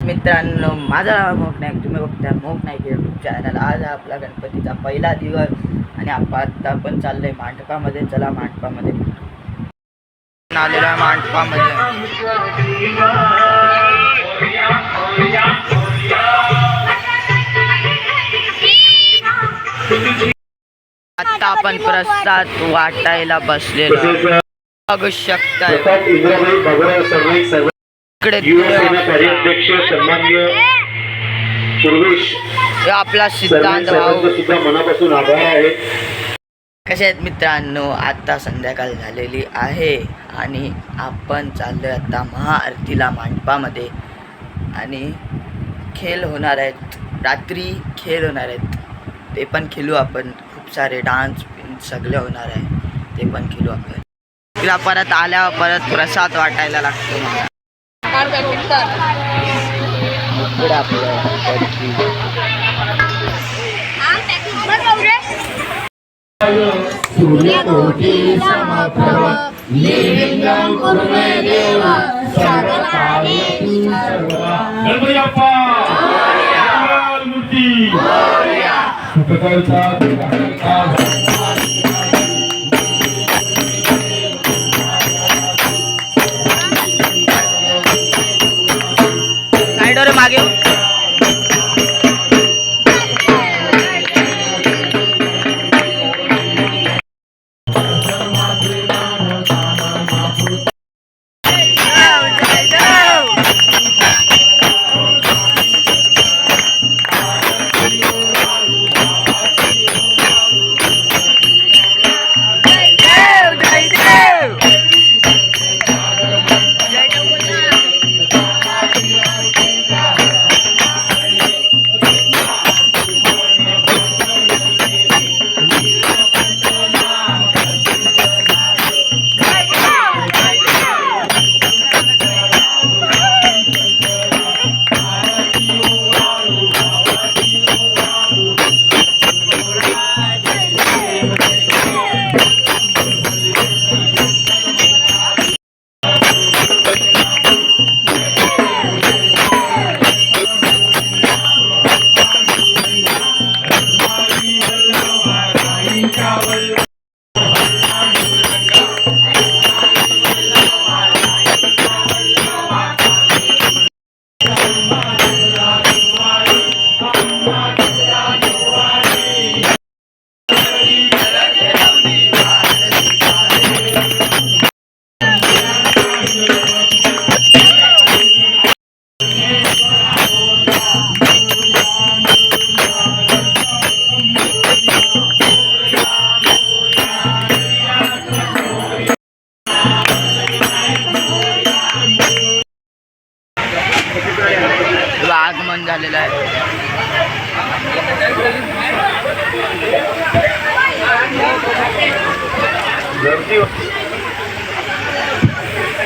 मित्रांनो माझा नाव मोक नाईक तुम्ही बघता मोक नाईक यूट्यूब चॅनल आज आपला गणपतीचा पहिला दिवस आणि आपण आता आपण चाललोय मांडपामध्ये. चला मांडपामध्ये. आलेलो मांडपामध्ये. आता आपण प्रसाद वाटायला बसलेलो बघू शकता हे आपला सिद्धांत भाऊ. साहेबांचा सुद्धा मनापासून आभार आहे. कसे आहेत मित्रांनो आता संध्याकाळ झालेली आहे आणि आपण चाललोय आता महाआरतीला मांडपामध्ये. आणि खेळ होणार आहेत रात्री खेळ होणार आहेत. ते पण खेळू आपण. खूप सारे डान्स सगळे होणार आहे. ते पण खेळू आपण. तिला परत आल्यावर परत प्रसाद वाटायला लागतो मला. इकडे आपलं गणपती. सूर्यकोटी समप्रभ निर्विघ्नं कुरु मे देव सर्वकार्येषु सर्वदा गणपती बाप्पा मूर्ती! सुखकर्ता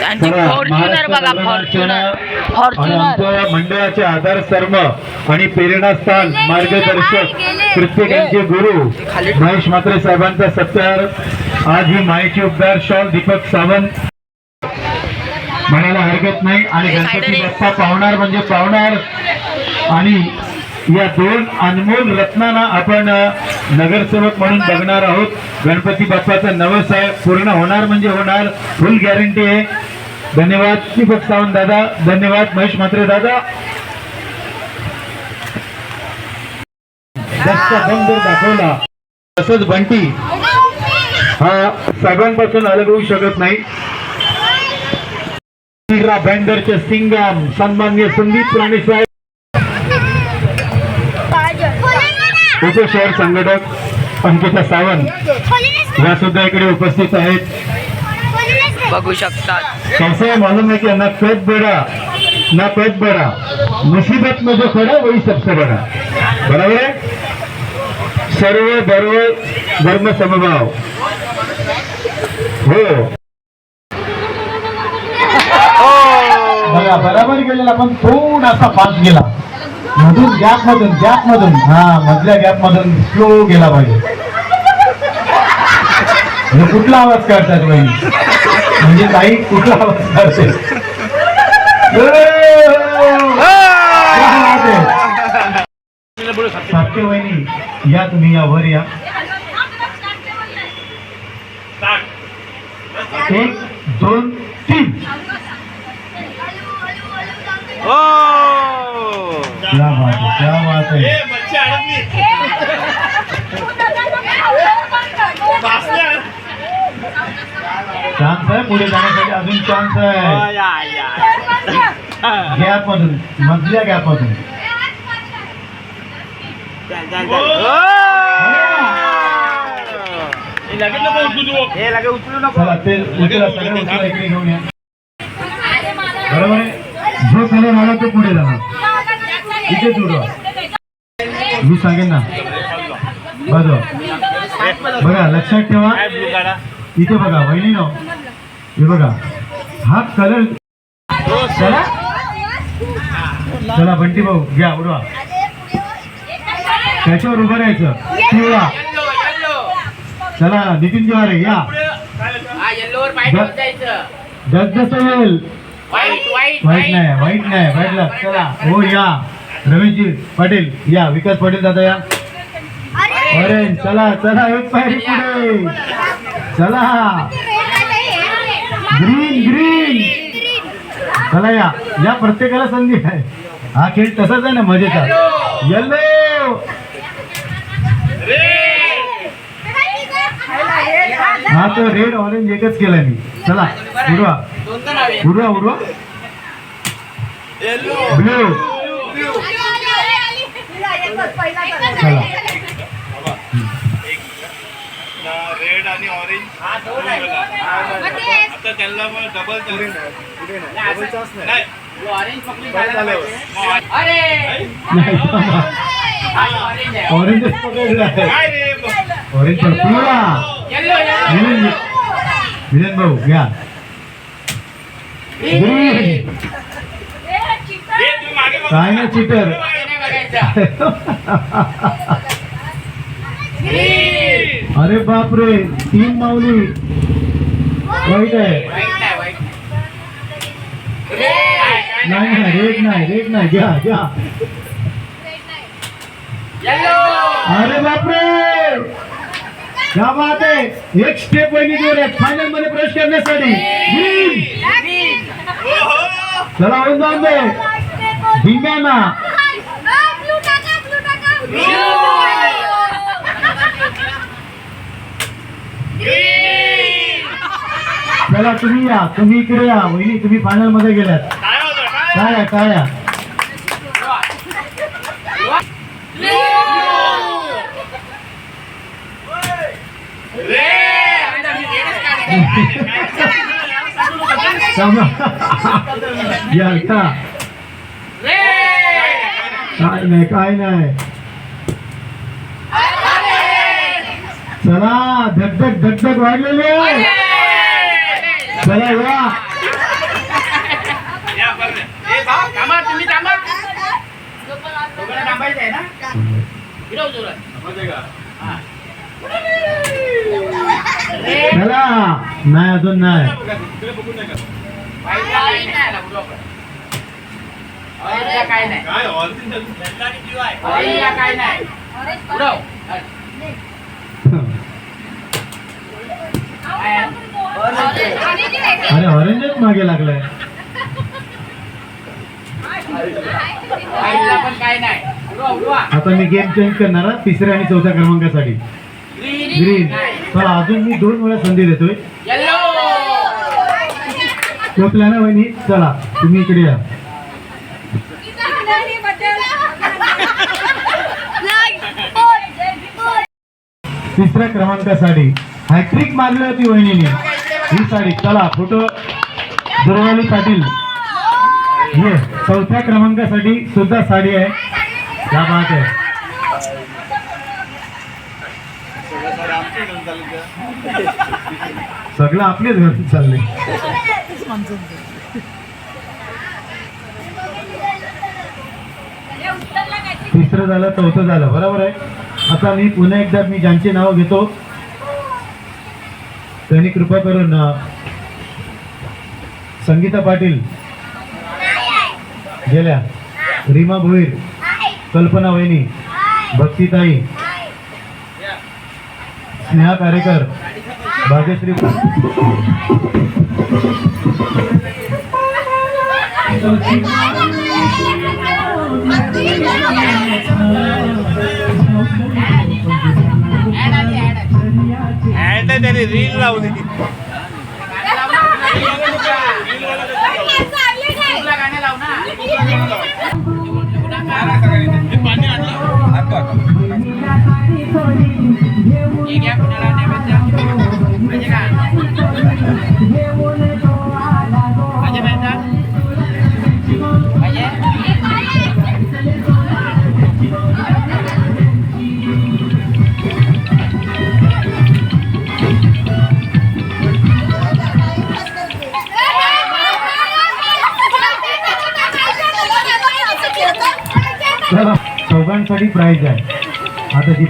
त्यांची फॉर्च्युनर बघा महाराष्ट्र फॉर्च्युनर आणि फॉर्च्युनर मंडळाचे प्रेरणास्थान मार्गदर्शक प्रत्येकांचे गुरु महेश म्हात्रे साहेबांचा सत्कार. आज ही माहिती उपदार शॉल दीपक सावंत म्हणायला हरकत नाही. आणि गणपती. बाप्पा पावणार म्हणजे पावणार. आणि या दोन अनमोल रत्नांना आपण नगरसेवक म्हणून बघणार आहोत. गणपती बाप्पाचा नवस आहे पूर्ण होणार म्हणजे होणार. फुल गॅरंटी आहे. धन्यवाद दीपक सावंत दादा. धन्यवाद महेश म्हात्रे दादा. दाखवला. तसंच बंटी. हा सगळ्यांपासून अलग होऊ शकत नाही. बँडरचे सिंगम सन्मान्य संदीप राणे साहेब उपशहर संघटक अंकिता सावंत या सुद्धा इकडे उपस्थित आहेत. बघू शकतात. कैसे है मालूम है कि ना पेट बड़ा ना पेट बड़ा मुसीबत में जो खड़ा वही सबसे बड़ा बराबर है सर्व धर्म धर्म समभाव. हो. बघा बराबर गेलेला पण थोडासा फास्ट गेला. मधून गॅप मधून गॅप मधून. हा मधल्या गॅप मधून स्लो गेला पाहिजे. कुठला आवाज काढतात बाई? म्हणजे काही कुठला आवाज काढते? वहिनी या तुम्ही या वर या. एक दोन तीन. क्या बात है क्या बात है। चान्स आहे पुढे जाण्यासाठी अजून चान्स आहे. गॅप मधून मधल्या गॅप मधून चला ते उचला सगळं उचला इकडे घेऊन या. बरोबर आहे? जो कलर आला तो पुढे जाणार. इथे जोडवा मी सांगेन ना. बघा. बघा लक्षात ठेवा. इथे बघा वहिनीनो. हे बघा. हा कलर चला. चला बंटी भाऊ घ्या उडवा. त्याच्यावर उभं राहायचं. पिवळा चला नितीन जिवारे या. जस जसं येईल. वाईट नाही वाईट नाही वाईटला चला. हो या. रमेशजी पाटील या विकास पाटील दादा या. ऑरेंज चला चला एक पायरी पुढे. चला. Green green. चला या. या प्रत्येकाला संधी आहे. हा खेळ तसाच आहे ना मजेचा. येल्लो. हा तो रेड ऑरेंज एकच केलाय मी. चला उडवा. उडवा उडवा. ब्ल्यू रेड आणि ऑरेंज आता त्यांना मग डबल नाही नाही ऑरेंजच पकडला आहे काय रे ऑरेंज पण पिवळा मिलन मिलन भाऊ घ्या ग्रीन हे तू मागे बघ. काय ना चिटर? अरे बापरे तीन माऊली. वाईट आहे. नाही नाही रेड नाही रेड नाही. घ्या घ्या. अरे बापरे! क्या बात आहे. एक स्टेप वहिनी दूर आहे फायनलमध्ये प्रवेश करण्यासाठी. चला होऊन जाऊन दे. धिंगाणा चला तुम्ही या तुम्ही इकडे या वहिनी तुम्ही फायनलमध्ये गेल्यात काय होतं काय काय आहे, काय आहे? थांबा. या का काय नाही काय नाही चला धगधग धगधग वाढलेली आहे चला या चला नाही अजून नाही तिकडे बघू नका. काय नाही. काय original? ऑरेंजला काय नाही. उडव. अरे ऑरेंजच मागे लागलाय. पण काय नाही. आता मी गेम चेंज करणार तिसऱ्या आणि चौथ्या क्रमांकासाठी. ग्रीन चला अजून मी दोन वेळा संधी देतोय. पोचला ना वहिनी. चला तुम्ही इकडे या. तिसऱ्या क्रमांकासाठी हॅट्रिक मारली होती वहिनीने. ही साडी. चला फोटो दुर्वाली पाटील. ये चौथ्या क्रमांकासाठी सुद्धा साडी आहे. या बात आहे सगळं आपलेच घरचे चालले. तिसरं झालं चौथं झालं. बरोबर आहे? आता मी पुन्हा एकदा मी ज्यांचे नाव घेतो त्यांनी कृपा करून संगीता पाटील गेल्या रीमा भोईर कल्पना वहिनी भक्तीताई स्नेहा कारेकर भाग्यश्री आली त्याने रील लावली गाणं चौघांसाठी प्राईज आहे आता ती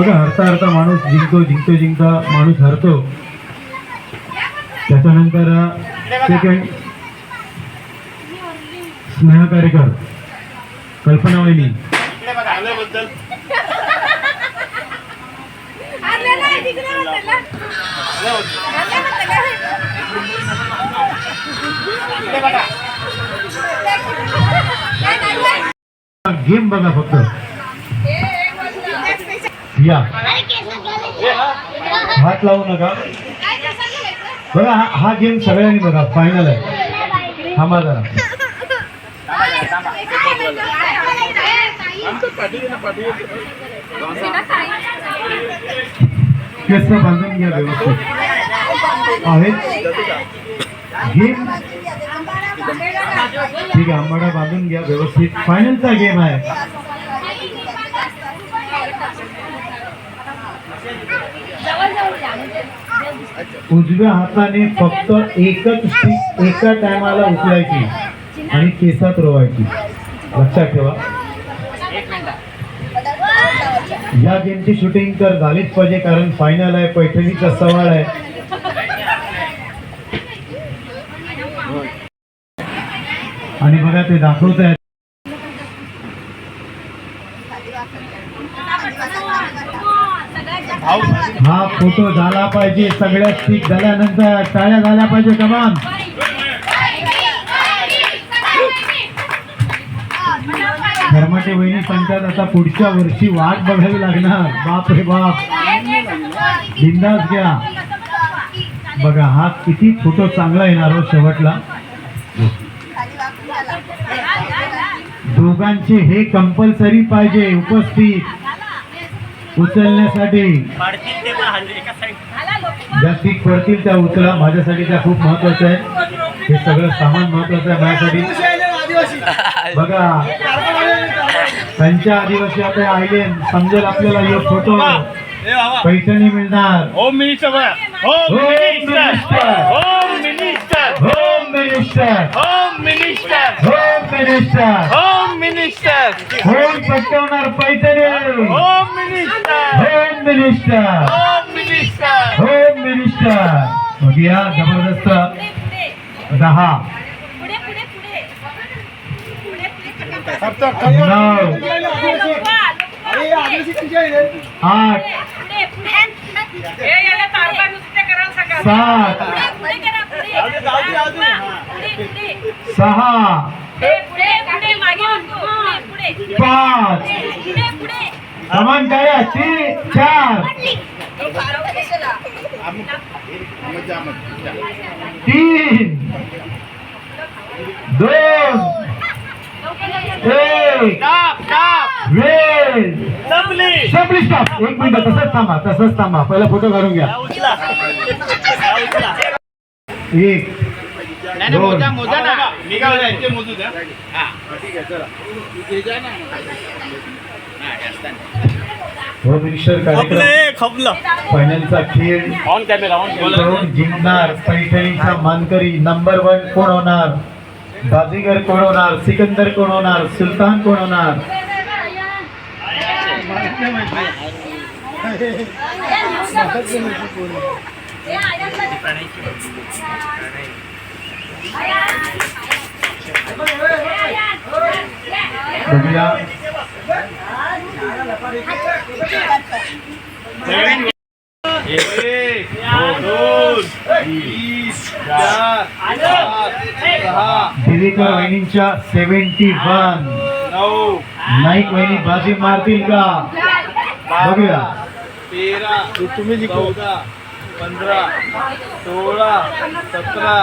बघा हरता हरता माणूस जिंकतो जिंकतो जिंकता माणूस हरतो. त्याच्यानंतर सेकंड स्नेहा कार्यकर कल्पना वहिनी. गेम बघा फक्त. या। हात लावू नका। बघा, हा हा गेम सगळ्यांनी बघा फायनल आहे. जरा. व्यवस्थित. गेम ठीक आहे, आंबाडा बांधून घ्या व्यवस्थित. फायनलचा गेम आहे. उजव्या हाताने फक्त एकच स्टिक एका टायमाला उचलायची आणि केसात रोवायची. लक्षात ठेवा. या गेमची शूटिंग तर झालीच पाहिजे कारण फायनल आहे पैठणीचा सवाल आहे. आणि बघा ते दाखवत आहेत हा फोटो झाला पाहिजे. सगळ्या स्टिक झाल्यानंतर टाळ्या झाल्या पाहिजे कमान धर्माटे वहिनी सांगतात आता पुढच्या वर्षी वाट बघावी लागणार. बाप रे बाप. बिंदास घ्या. बघा हा किती फोटो चांगला येणार हो शेवटला. दोघांचे हे कंपल्सरी पाहिजे उपस्थित. उचलण्यासाठी. ज्या सीट पडतील त्या उचला माझ्यासाठी त्या खूप महत्वाचं आहे. हे सगळं सामान महत्वाचं आहे माझ्यासाठी. बघा. त्यांच्या आदिवासी आता आले समजेल आपल्याला हे फोटो. पैठणी मिळणार. Home minister. बघा home home minister. Minister. Home minister home minister home home minister minister home minister home पटवणार Paithani home minister home minister home minister home minister मग या जबरदस्त दहा पुढे पुढे पुढे नऊ आठ सात सहा पाच समान काय तीन चार. तीन दोन एक स्टॉप स्टॉप वेळ. संपली स्टॉप एक मिनिट तसंच थांबा तसंच थांबा. पहिला फोटो काढून घ्या. एक नाही नाही, मोजा मोजा ना. मी काय म्हणतो, मोजू द्या. हा. ठीक आहे चला. जा ना. हा, फायनलचा खेळ. ऑन कॅमेरा ऑन जिंकणार पैठणीचा मानकरी नंबर वन कोण होणार? बाजीगर कोण होणार? सिकंदर कोण होणार? सुलतान कोण होणार? बघूया. एक दोन तीन वहिनींच्या सेव्हन्टी वन. नाईक वहिनी बाजी मारतील का? बघूया. तेरा तुम्ही चौदा पंधरा सोळा सतरा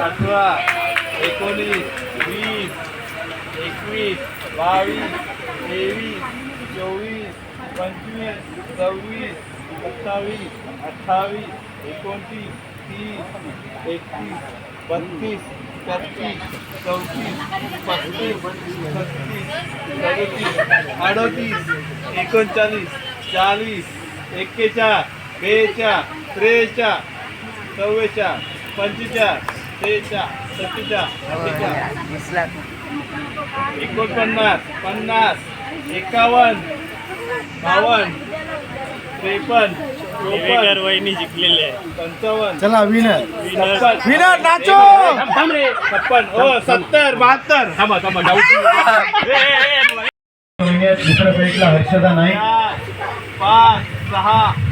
अठरा एकोणीस वीस एकवीस बावीस तेवीस चोवीस पंचवीस सव्वीस सत्तावीस अठ्ठावीस एकोणतीस तीस एकतीस बत्तीस तेहतीस चौतीस पस्तीस छत्तीस सदतीस अडतीस एकोणचाळीस चाळीस एक्केचाळ बेचाळ त्रेचाळ चव्वेचाळ पंचेचाळ सेचाळ सत्तेचाळ अठ्ठेचाळ एकोणपन्नास पन्नास एकावन्न बावन्न त्रेपन्न वहिनी जिंकलेले आहे पंचावन्न. चला विनर छप्पन. विनर नाचो! थांब रे. छप्पन. हो सत्तर बहात्तर. थांबा थांबा महिन्यात दुसऱ्या साईडला हर्षदा नाईक. चार पाच सहा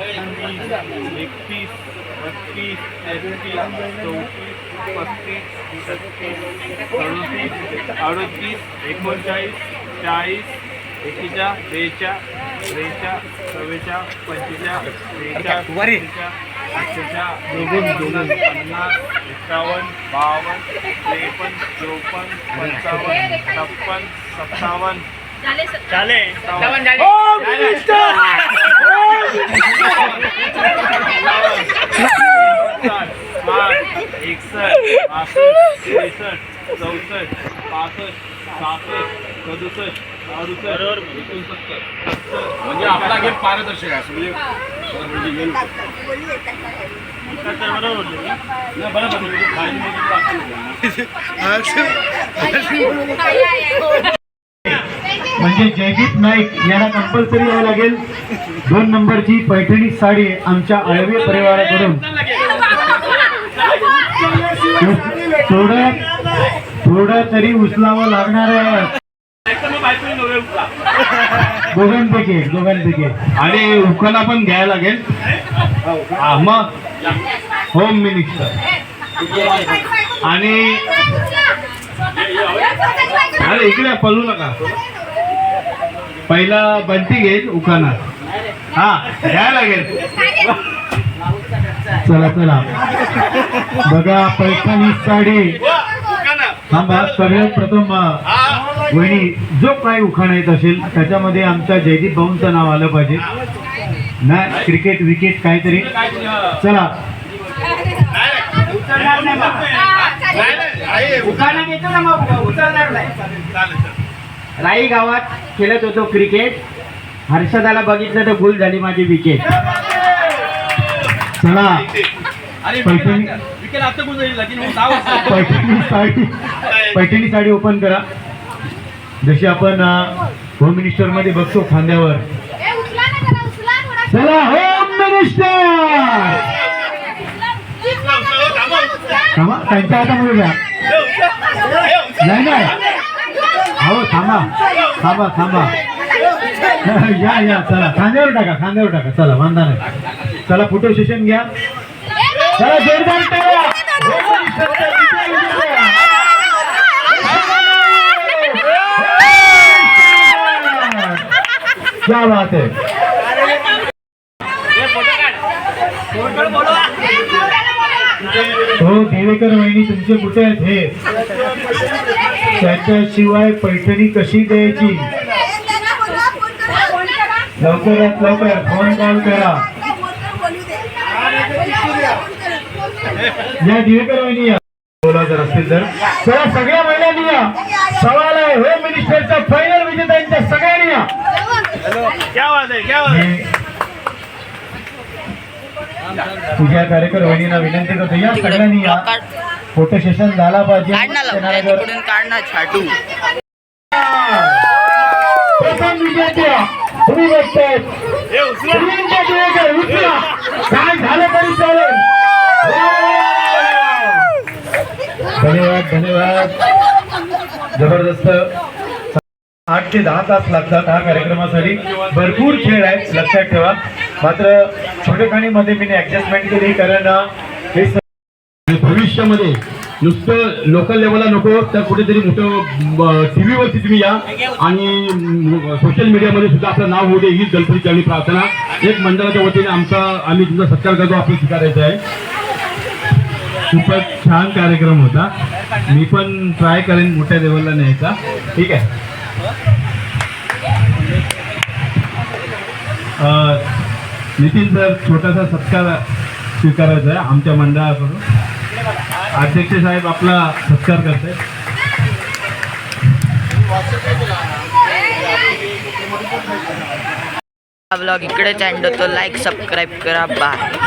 एकतीस बत्तीस तेहतीस चौतीस पस्तीस छत्तीस सदतीस अडतीस एकोणचाळीस चाळीस एकेचाळ बेचाळ त्रेचाळ चव्वेचाळ पंचेचाळ बेचाळ त्रेचाळ अठ्ठेचाळ एकोणपन्नास पन्नास एकावन्न बावन्न त्रेपन्न चोपन्न पंचावन्न छप्पन सत्तावन्न. चाले त्रेसष्ट चौसष्ट पासष्ट सहासष्ट सदुसष्ट अडुसष्ट एकोणसत्तर म्हणजे आपला गेम पारदर्शक आहे म्हणजे म्हणजे गेम म्हणजे जयदीप नाईक यांना कंपल्सरी यावं लागेल. दोन नंबरची पैठणी साडी आमच्या आळवे परिवाराकडून. थोडं थोडं तरी उचलावं लागणार आहे. दोघांपैकी दोघांपैकी. आणि उखाणा पण घ्यायला लागेल. हा, मग होम मिनिस्टर. आणि अरे इकडे पळू नका. पहिला बंटी घेईल उखाणा हा घ्यायला लागेल. चला चला. बघा पैठणी साडी. थांबा सगळ्यात प्रथम वहिनी जो काय उखाणा येत असेल त्याच्यामध्ये आमच्या जयदीप भाऊंचं नाव आलं पाहिजे. ना क्रिकेट विकेट काहीतरी. चला. राई गावात खेळत होतो क्रिकेट हर्षदाला बघितलं तर भूल झाली माझी विकेट वाजता. पैठणी साडी पैठणी साडी ओपन करा. जशी आपण होम मिनिस्टरमध्ये बघतो खांद्यावर. चला होम मिनिस्टर त्यांच्या हातामध्ये द्या नाही नाही. हो थांबा. थांबा थांबा. या या चला. खांद्यावर टाका खांद्यावर टाका. चला वांदा नाही चला फोटो सेशन घ्या. चला जोरदार क्या बात है हो देवेकर वहिनी तुमचे कुठे आहेत हे? त्याच्याशिवाय पैठणी कशी द्यायची? लवकरात लवकर फोन कॉल करा. या दिवेकर वहिनी या. बोला जर असतील तर चला सगळ्या महिलांनी या. सवाल आहे. होम मिनिस्टरच्या फायनल विजेत्यांच्या सगळ्यांनी या. क्या बात आहे क्या बात तुझ्या कार्यकर वहिनीला विनंती करतो. या सगळ्यांनी या फोटो सेशन झाला पाहिजे. प्रथम विजेत्या तुम्ही बघताय. हे देवेकर उचला. काय झालं तरी चालेल. धन्यवाद धन्यवाद. जबरदस्त आठ ते दहा तास लागतात हा कार्यक्रमासाठी. भरपूर खेळ आहेत लक्षात ठेवा. मात्र छोटेखानीमध्ये मी ऍडजस्टमेंट केली कारण हे भविष्यामध्ये नुसतं लोकल लेवलला नको तर कुठेतरी मोठं टी व्हीवरती तुम्ही या. आणि सोशल मीडियामध्ये सुद्धा आपलं नाव होऊ दे हीच गणपतीची आम्ही प्रार्थना. एक मंडळाच्या वतीने आमचा आम्ही तुमचा सत्कार करतो आपलं स्वीकारायचं आहे. खूपच छान कार्यक्रम होता. मी पण ट्राय करेन मोठ्या लेवलला न्यायचा. ठीक आहे. नितीन सर छोटासा सत्कार स्वीकारायचा आहे आमच्या मंडळाकडून. अध्यक्ष साहेब आपला सत्कार करत हा ब्लॉग इकडेच एंड होतो. लाईक सबस्क्राईब करा. बाय